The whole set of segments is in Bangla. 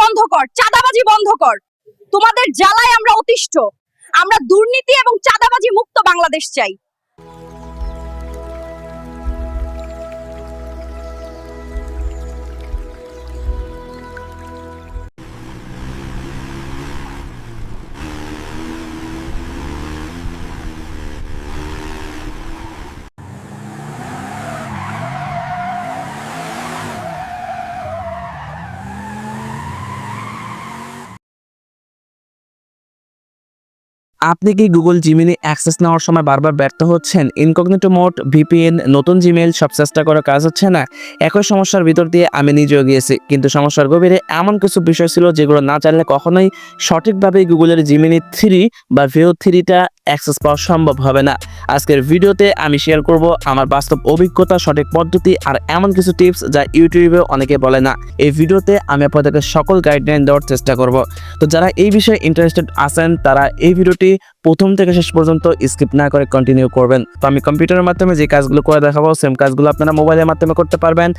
বন্ধ কর, চাঁদাবাজি বন্ধ কর। তোমাদের জ্বালায় আমরা অতিষ্ঠ। আমরা দুর্নীতি এবং চাঁদাবাজি মুক্ত বাংলাদেশ চাই। আপনি কি গুগল জিমেলে অ্যাক্সেস নেওয়ার সময় বারবার ব্যর্থ হচ্ছেন? ইনকগনিটো মোড ভিপিএন নতুন জিমেল সব চেষ্টা করে কাজ হচ্ছে না? একই সমস্যার ভিতর দিয়ে আমি নিজেও গিয়েছি, কিন্তু সমস্যার গভীরে এমন কিছু বিষয় ছিল যেগুলো না জানলে কখনোই সঠিকভাবে গুগলের জিমিনি থ্রি বা ভিও থ্রিটা অ্যাক্সেস পাওয়া সম্ভব হবে না। আজকের ভিডিওতে আমি শেয়ার করব আমার বাস্তব অভিজ্ঞতা, সঠিক পদ্ধতি আর এমন কিছু টিপস যা ইউটিউবে অনেকে বলে না। এই ভিডিওতে আমি আপনাদেরকে সকল গাইডলাইন দেওয়ার চেষ্টা করব। তো যারা এই বিষয়ে ইন্টারেস্টেড আছেন, তারা এই ভিডিওটি প্রথম থেকে শেষ পর্যন্ত স্কিপ না করে কন্টিনিউ করবেন। তো আমি কম্পিউটারের মাধ্যমে যে কাজগুলো করে দেখাবো সেম কাজগুলো আপনারা মোবাইলের মাধ্যমে করতে পারবেন।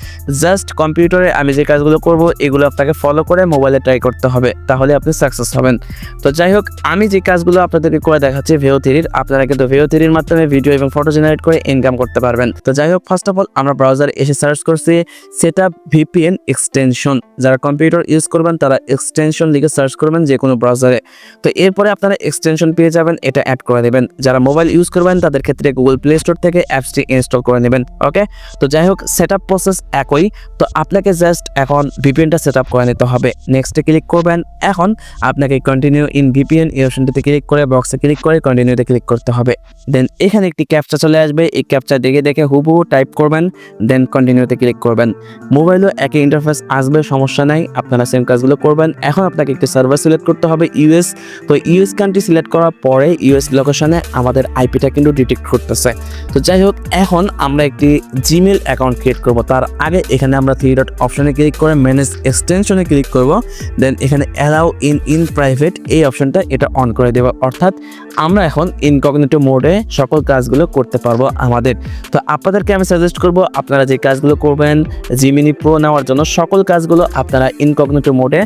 জাস্ট কম্পিউটারে আমি যে কাজগুলো করব, এগুলো আপনাকে ফলো করে মোবাইলে ট্রাই করতে হবে, তাহলে আপনি সাকসেস হবেন। তো যাই হোক, আমি যে কাজগুলো আপনাদেরকে করে দেখাচ্ছি ভিও থ্রির আপনারা কিন্তু ভিও থ্রির মাধ্যমে ভিডিও এবং ফটো জেনারেট করে ইনকাম করতে পারবেন। তো যাই হোক ফার্স্ট অফ অল আমরা ব্রাউজারে এসে সার্চ করছি সেট আপ ভিপিএন এক্সটেনশন যারা কম্পিউটার ইউজ করবেন, তারা এক্সটেনশন লিখে সার্চ করবেন যে কোনো ব্রাউজারে তো এরপরে আপনারা এক্সটেনশন পেয়ে যাবেন। এটা অ্যাড করে দেবেন। যারা মোবাইল ইউজ করবেন, তাদের ক্ষেত্রে গুগল প্লে স্টোর থেকে অ্যাপসটি ইনস্টল করে নেবেন ওকে তো যাই হোক সেট আপ প্রসেস একই। তো আপনাকে জাস্ট এখন ভিপিএনটা সেট আপ করে নিতে হবে। নেক্সটে ক্লিক করবেন। এখন আপনাকে কন্টিনিউ ইন ভিপিএন এই অপশনটিতে ক্লিক করে বক্সে ক্লিক করে কন্টিনিউতে ক্লিক করতে হবে। দেন এখানে একটি ক্যাপচা চলে আসবে। এই ক্যাপচা দেখে দেখে হুবহু টাইপ করবেন দেন কন্টিনিউতে ক্লিক করবেন। মোবাইলও একই ইন্টারফেস আসবে, সমস্যা নাই। আপনারা সেম কাজগুলো করবেন। এখন আপনাকে একটি সার্ভার সিলেক্ট করতে হবে ইউএস তো ইউএস কান্ট্রি সিলেক্ট করার পরে ইউএস লোকেশনে আমাদের আইপিটা কিন্তু ডিটেক্ট করতেছে। তো যাই হোক, এখন আমরা একটি জিমেল অ্যাকাউন্ট ক্রিয়েট করব। তার আগে এখানে আমরা থ্রি ডট অপশনে ক্লিক করে ম্যানেজ এক্সটেনশনে ক্লিক করব। দেন এখানে অ্যালাউ ইন ইন প্রাইভেট এই অপশনটা এটা অন করে দেব। অর্থাৎ আমরা এখন ইনকগনিটো মোডে সকল কাজগুলো করতে পারব আমাদের। তো আপনাদেরকে আমি সাজেস্ট করব, আপনারা যে কাজগুলো করবেন জিমিনি প্রো নেওয়ার জন্য সকল কাজগুলো আপনারা ইনকগনিটো মোডে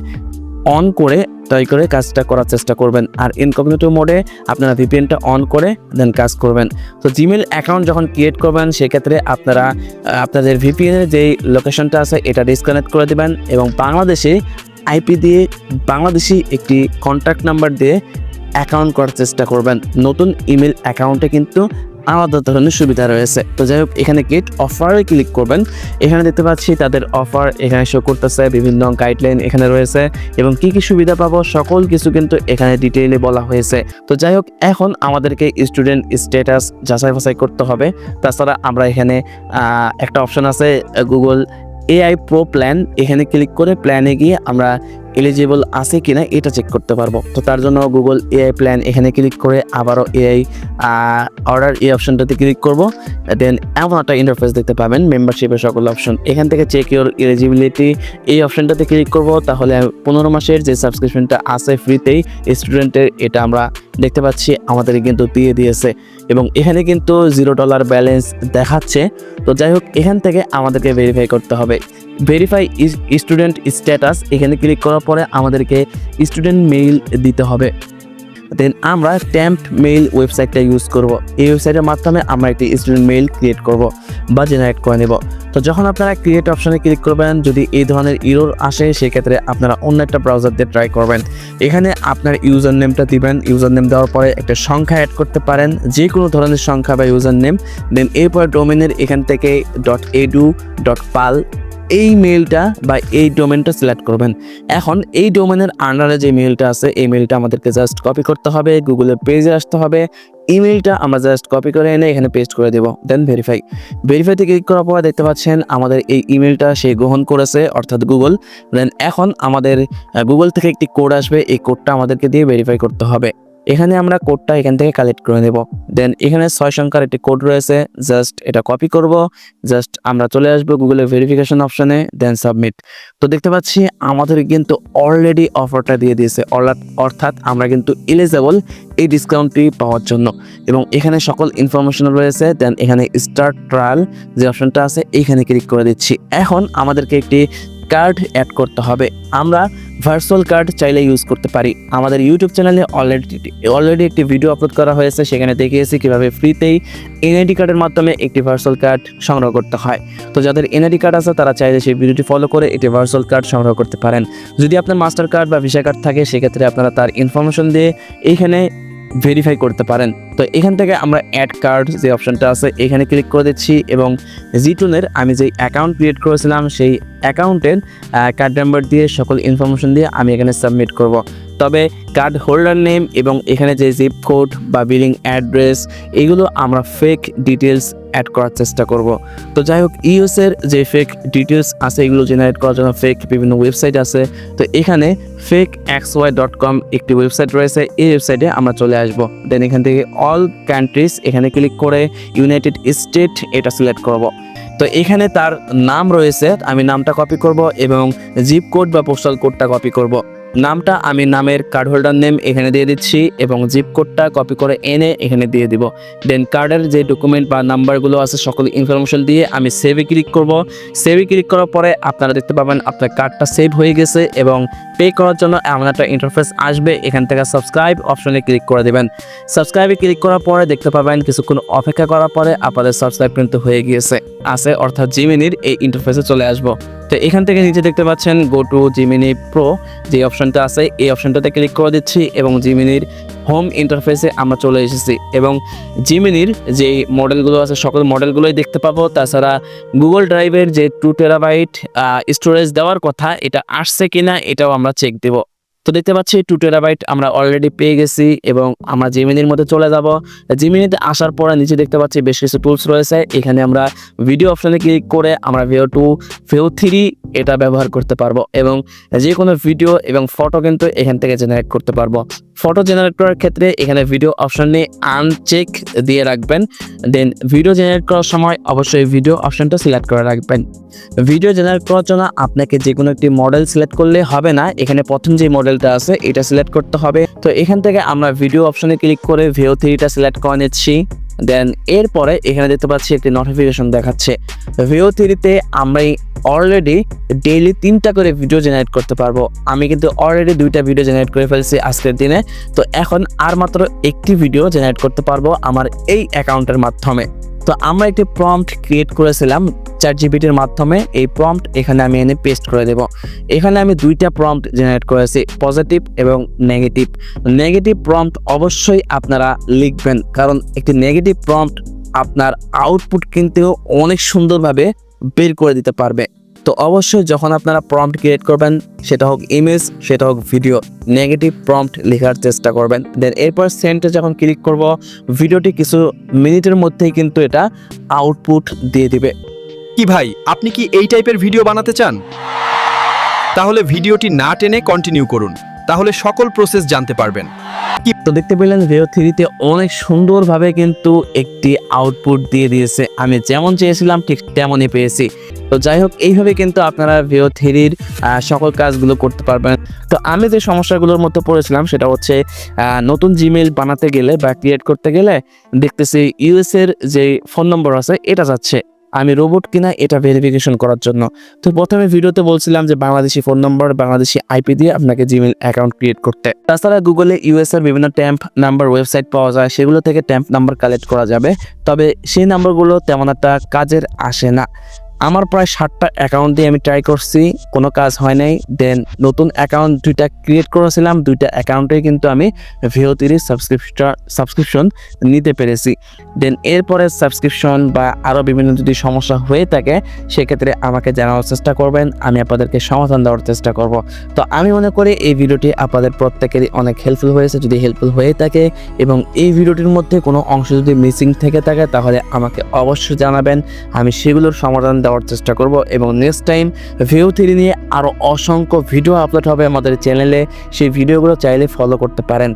অন করে ট্রাই করে কাজটা করার চেষ্টা করবেন। আর ইনকগনিটো মোডে আপনারা ভিপিএনটা অন করে দেন কাজ করবেন। তো জিমেল অ্যাকাউন্ট যখন ক্রিয়েট করবেন, সেক্ষেত্রে আপনারা আপনাদের ভিপিএনের যেই লোকেশনটা আছে, এটা ডিসকানেক্ট করে দেবেন এবং বাংলাদেশে আইপি দিয়ে বাংলাদেশি একটি কন্ট্যাক্ট নাম্বার দিয়ে অ্যাকাউন্ট করার চেষ্টা করবেন। নতুন ইমেল অ্যাকাউন্টে কিন্তু আলাদা ধরনের সুবিধা রয়েছে। তো যাই হোক, এখানে গেট অফারে ক্লিক করবেন। এখানে দেখতে পাচ্ছি তাদের অফার এখানে শো করতেছে, বিভিন্ন গাইডলাইন এখানে রয়েছে এবং কি কি সুবিধা পাবো, সকল কিছু কিন্তু এখানে ডিটেইলে বলা হয়েছে। তো যাই হোক, এখন আমাদেরকে স্টুডেন্ট স্ট্যাটাস যাচাই বাছাই করতে হবে। তাছাড়া আমরা এখানে একটা অপশন আছে গুগল এআই প্রো প্ল্যান এখানে ক্লিক করে প্ল্যানে গিয়ে আমরা এলিজিবল আছে কিনা এটা চেক করতে পারব। তো তার জন্য গুগল এআই প্ল্যান এখানে ক্লিক করে আবারও এআই অর্ডার এই অপশনটাতে ক্লিক করব। দেন এমন একটা ইন্টারফেস দেখতে পাবেন মেম্বারশিপের সকল অপশন এখান থেকে চেক ইউর এলিজিবিলিটি এই অপশনটাতে ক্লিক করব, তাহলে পনেরো মাসের যে সাবস্ক্রিপশনটা আছে ফ্রিতেই স্টুডেন্টের এটা আমরা দেখতে পাচ্ছি, আমাদের কিন্তু দিয়ে দিয়েছে। এবং এখানে কিন্তু জিরো ডলার ব্যালেন্স দেখাচ্ছে। তো যাই হোক, এখান থেকে আমাদেরকে ভেরিফাই করতে হবে। ভেরিফাই স্টুডেন্ট স্ট্যাটাস এখানে ক্লিক করার পরে আমাদেরকে স্টুডেন্ট মেইল দিতে হবে। দেন আমরা ট্যাম্প মেইল ওয়েবসাইটটা ইউজ করব। এই ওয়েবসাইটের মাধ্যমে আমরা একটি স্টুডেন্ট মেইল ক্রিয়েট করব বা জেনারেট করে নেব। তো যখন আপনারা ক্রিয়েট অপশানে ক্লিক করবেন, যদি এই ধরনের ইরোর আসে, সেক্ষেত্রে আপনারা অন্য একটা ব্রাউজার দিয়ে ট্রাই করবেন। এখানে আপনার ইউজার নেমটা দিবেন। ইউজার নেম দেওয়ার পরে একটা সংখ্যা অ্যাড করতে পারেন। যে কোনো ধরনের সংখ্যা বা ইউজার নেম দেন এরপর ডোমেনের এখান থেকে ডট এডু ডট পাল এই মেইলটা বা এই ডোমেনটা সিলেক্ট করবেন। এখন এই ডোমেনের আন্ডারে যে মেইলটা আছে, এই মেইলটা আমাদেরকে জাস্ট কপি করতে হবে গুগলের পেজে আসতে হবে। ইমেলটা আমরা জাস্ট কপি করে এনে এখানে পেস্ট করে দেবো দেন ভেরিফাই ভেরিফাইতে ক্লিক করার পর দেখতে পাচ্ছেন আমাদের এই ইমেলটা সে গ্রহণ করেছে, অর্থাৎ গুগল দেন এখন আমাদের গুগল থেকে একটি কোড আসবে, এই কোডটা আমাদেরকে দিয়ে ভেরিফাই করতে হবে। এখানে আমরা কোডটা এখান থেকে কালেক্ট করে নেব। দেন এখানে ছয় সংখ্যার একটি কোড রয়েছে জাস্ট এটা কপি করব জাস্ট আমরা চলে আসব গুগলের ভেরিফিকেশন অপশনে দেন সাবমিট তো দেখতে পাচ্ছি আমাদের কিন্তু অলরেডি অফারটা দিয়ে দিয়েছে অর্থাৎ আমরা কিন্তু এলিজেবল এই ডিসকাউন্টটি পাওয়ার জন্য। এবং এখানে সকল ইনফরমেশন রয়েছে দেন এখানে স্টার্ট ট্রায়াল যে অপশনটা আছে এইখানে ক্লিক করে দিচ্ছি। এখন আমাদেরকে একটি কার্ড অ্যাড করতে হবে। আমরা ভার্চুয়াল কার্ড চাইলে ইউজ করতে পারি। আমাদের ইউটিউব চ্যানেলে অলরেডি অলরেডি একটি ভিডিও আপলোড করা হয়েছে। সেখানে দেখিয়েছি কীভাবে ফ্রিতেই এনআইডি কার্ডের মাধ্যমে একটি ভার্চুয়াল কার্ড সংগ্রহ করতে হয়। তো যাদের এনআইডি কার্ড আছে, তারা চাইলে সেই ভিডিওটি ফলো করে একটি ভার্চুয়াল কার্ড সংগ্রহ করতে পারেন। যদি আপনার মাস্টার কার্ড বা ভিসা কার্ড থাকে, সেক্ষেত্রে আপনারা তার ইনফরমেশন দিয়ে এইখানে ভেরিফাই করতে পারেন। তো এখান থেকে আমরা অ্যাড কার্ড যে অপশনটা আছে, এখানে ক্লিক করে দিচ্ছি এবং জিটুনের আমি যে অ্যাকাউন্ট ক্রিয়েট করেছিলাম, সেই অ্যাকাউন্টের কার্ড নাম্বার দিয়ে সকল ইনফরমেশন দিয়ে আমি এখানে সাবমিট করব। তবে কার্ড হোল্ডার নেম এবং এখানে যে জিপ কোড বা বিলিং অ্যাড্রেস এগুলো আমরা ফেক ডিটেলস অ্যাড করার চেষ্টা করব। তো যাই হোক ইউএসের যে ফেক ডিটেলস আছে, এগুলো জেনারেট করার জন্য ফেক বিভিন্ন ওয়েবসাইট আছে। তো এখানে fake X Y dot com একটি ওয়েবসাইট রয়েছে, এই ওয়েবসাইটে আমরা চলে আসব। দেন এখান থেকে অল কান্ট্রিজ এখানে ক্লিক করে ইউনাইটেড স্টেট এটা সিলেক্ট করব। তো এখানে তার নাম রয়েছে, আমি নামটা কপি করব এবং জিপ কোড বা পোস্টাল কোডটা কপি করব। নামটা আমি নামের কার্ড হোল্ডার নেম এখানে দিয়ে দিচ্ছি এবং জিপ কোডটা কপি করে এনে এখানে দিয়ে দিব। দেন কার্ডের যে ডকুমেন্ট বা নাম্বারগুলো আছে, সকল ইনফরমেশন দিয়ে আমি সেভে ক্লিক করব। সেভে ক্লিক করার পরে আপনারা দেখতে পাবেন আপনার কার্ডটা সেভ হয়ে গেছে এবং পে করার জন্য এমন একটা ইন্টারফেস আসবে। এখান থেকে সাবস্ক্রাইব অপশনে ক্লিক করে দেবেন। সাবস্ক্রাইবে ক্লিক করার পরে দেখতে পাবেন কিছুক্ষণ অপেক্ষা করার পরে আপনাদের সাবস্ক্রাইব কিন্তু হয়ে গিয়েছে। আছে অর্থাৎ জিমিনির এই ইন্টারফেসে চলে আসব। তো এখান থেকে নিচে দেখতে পাচ্ছেন গো টু জিমিনি প্রো যে অপশনটা আছে, এই অপশনটাতে ক্লিক করে দিচ্ছি এবং জিমিনির হোম ইন্টারফেসে আমরা চলে এসেছি এবং জিমিনির যে মডেলগুলো আছে, সকল মডেলগুলোই দেখতে পাবো। তাছাড়া গুগল ড্রাইভের যে টু টেরাবাইট স্টোরেজ দেওয়ার কথা, এটা আসছে কিনা, এটাও আমরা চেক দেব। তো দেখতে পাচ্ছি টু টেরাবাইট আমরা অলরেডি পেয়ে গেছি এবং আমরা জিমিনির মধ্যে চলে যাব। জিমিনিতে আসার পরে নিচে দেখতে পাচ্ছি বেশ কিছু টুলস রয়েছে। এখানে আমরা ভিডিও অপশনে ক্লিক করে আমরা ভিও টু ভিও থ্রি এটা ব্যবহার করতে পারব এবং যে কোনো ভিডিও এবং ফটো কিন্তু এখান থেকে জেনারেট করতে পারব। ফটো জেনারেট করার ক্ষেত্রে এখানে ভিডিও অপশনে আনচেক দিয়ে রাখবেন। দেন ভিডিও জেনারেট করার সময় অবশ্যই ভিডিও অপশনটা সিলেক্ট করে রাখবেন। ভিডিও জেনারেট করার জন্য আপনাকে যে কোনো একটি মডেল সিলেক্ট করলে হবে না। এখানে প্রথম যে মডেলটা আছে, এটা সিলেক্ট করতে হবে। তো এখান থেকে আমরা ভিডিও অপশনে ক্লিক করে ভিও থ্রিটা সিলেক্ট করে নিচ্ছি। দেন এরপরে এখানে দেখতে পাচ্ছি একটি নোটিফিকেশন দেখাচ্ছে। ভিও থ্রিতে আমরা অলরেডি ডেইলি তিনটা করে ভিডিও জেনারেট করতে পারব। আমি কিন্তু অলরেডি দুইটা ভিডিও জেনারেট করে ফেলছি আজকের দিনে। তো এখন আর মাত্র একটি ভিডিও জেনারেট করতে পারব আমার এই অ্যাকাউন্টের মাধ্যমে। তো আমরা একটি প্রম্পট ক্রিয়েট করেছিলাম চার জিবিটির মাধ্যমে। এই প্রম্পট এখানে আমি এনে পেস্ট করে দেব। এখানে আমি দুইটা প্রম্পট জেনারেট করেছি পজিটিভ এবং নেগেটিভ নেগেটিভ প্রম্পট অবশ্যই আপনারা লিখবেন, কারণ একটি নেগেটিভ প্রম্পট আপনার আউটপুট কিন্তু অনেক সুন্দরভাবে বের করে দিতে পারবে। তো অবশ্যই যখন আপনারা প্রম্পট ক্রিয়েট করবেন, সেটা হোক ইমেজ সেটা হোক ভিডিও নেগেটিভ প্রম্পট লেখার চেষ্টা করবেন। দেন এরপর সেন্টে যখন ক্লিক করব ভিডিওটি কিছু মিনিটের মধ্যেই কিন্তু এটা আউটপুট দিয়ে দিবে। কি ভাই, আপনি কি এই টাইপের ভিডিও বানাতে চান? তাহলে ভিডিওটি না টেনে কন্টিনিউ করুন। তাহলে সকল প্রসেস জানতে পারবেন। তো দেখতে পেলেন ভিও থ্রিতে অনেক সুন্দরভাবে কিন্তু একটি আউটপুট দিয়ে দিয়েছে। আমি যেমন চেয়েছিলাম, ঠিক তেমনই পেয়েছি। তো যাই হোক, এইভাবে কিন্তু আপনারা ভিও থ্রির সকল কাজগুলো করতে পারবেন। তো আমি যে সমস্যাগুলোর মধ্যে পড়েছিলাম, সেটা হচ্ছে নতুন জিমেল বানাতে গেলে বা ক্রিয়েট করতে গেলে দেখতেছি ইউএসের যে ফোন নম্বর আছে, এটা যাচ্ছে। আমি রোবট কিনা এটা ভেরিফিকেশন করার জন্য। তো প্রথমে ভিডিওতে বলছিলাম যে Bangladeshi phone number Bangladeshi IP দিয়ে আপনাকে জিমেল অ্যাকাউন্ট ক্রিয়েট করতে। তাছাড়া গুগলে ইউএস এর বিভিন্ন ট্যাম্প নাম্বার ওয়েবসাইট পাওয়া যায়, সেগুলো থেকে ট্যাম্প নাম্বার কালেক্ট করা যাবে। তবে সেই নাম্বারগুলো তেমন একটা কাজের আসে না। আমার প্রায় ষাটটা অ্যাকাউন্ট দিয়ে আমি ট্রাই করছি, কোনো কাজ হয় নাই। দেন নতুন অ্যাকাউন্ট দুইটা ক্রিয়েট করেছিলাম, দুইটা অ্যাকাউন্টে কিন্তু আমি ভিও তিরিশ সাবস্ক্রিপশন সাবস্ক্রিপশন নিতে পেরেছি। দেন এরপরে সাবস্ক্রিপশন বা আরও বিভিন্ন যদি সমস্যা হয়ে থাকে, সেক্ষেত্রে আমাকে জানানোর চেষ্টা করবেন, আমি আপনাদেরকে সমাধান দেওয়ার চেষ্টা করব। তো আমি মনে করি এই ভিডিওটি আপনাদের প্রত্যেকেরই অনেক হেল্পফুল হয়েছে, যদি হেল্পফুল হয়ে থাকে এবং এই ভিডিওটির মধ্যে কোনো অংশ যদি মিসিং থেকে থাকে, তাহলে আমাকে অবশ্যই জানাবেন। আমি সেগুলোর সমাধান দেওয়ার চেষ্টা করব এবং নেক্সট টাইম ভিউ থ্রি নিয়ে আরও অসংখ্য ভিডিও আপলোড হবে আমাদের চ্যানেলে সেই ভিডিওগুলো চাইলে ফলো করতে পারেন।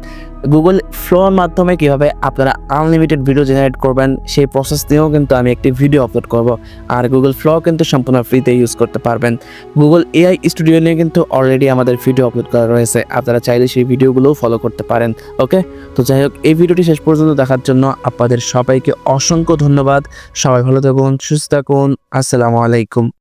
গুগল ফ্লোর মাধ্যমে কীভাবে আপনারা আনলিমিটেড ভিডিও জেনারেট করবেন, সেই প্রসেস নিয়েও কিন্তু আমি একটি ভিডিও আপলোড করব। আর গুগল ফ্লো কিন্তু সম্পূর্ণ ফ্রিতে ইউজ করতে পারবেন। গুগল এআই স্টুডিও নিয়ে কিন্তু অলরেডি আমাদের ভিডিও আপলোড করা রয়েছে। আপনারা চাইলে সেই ভিডিওগুলোও ফলো করতে পারেন ওকে তো যাই হোক, এই ভিডিওটি শেষ পর্যন্ত দেখার জন্য আপনাদের সবাইকে অসংখ্য ধন্যবাদ। সবাই ভালো থাকুন, সুস্থ থাকুন। আসসালামু আলাইকুম।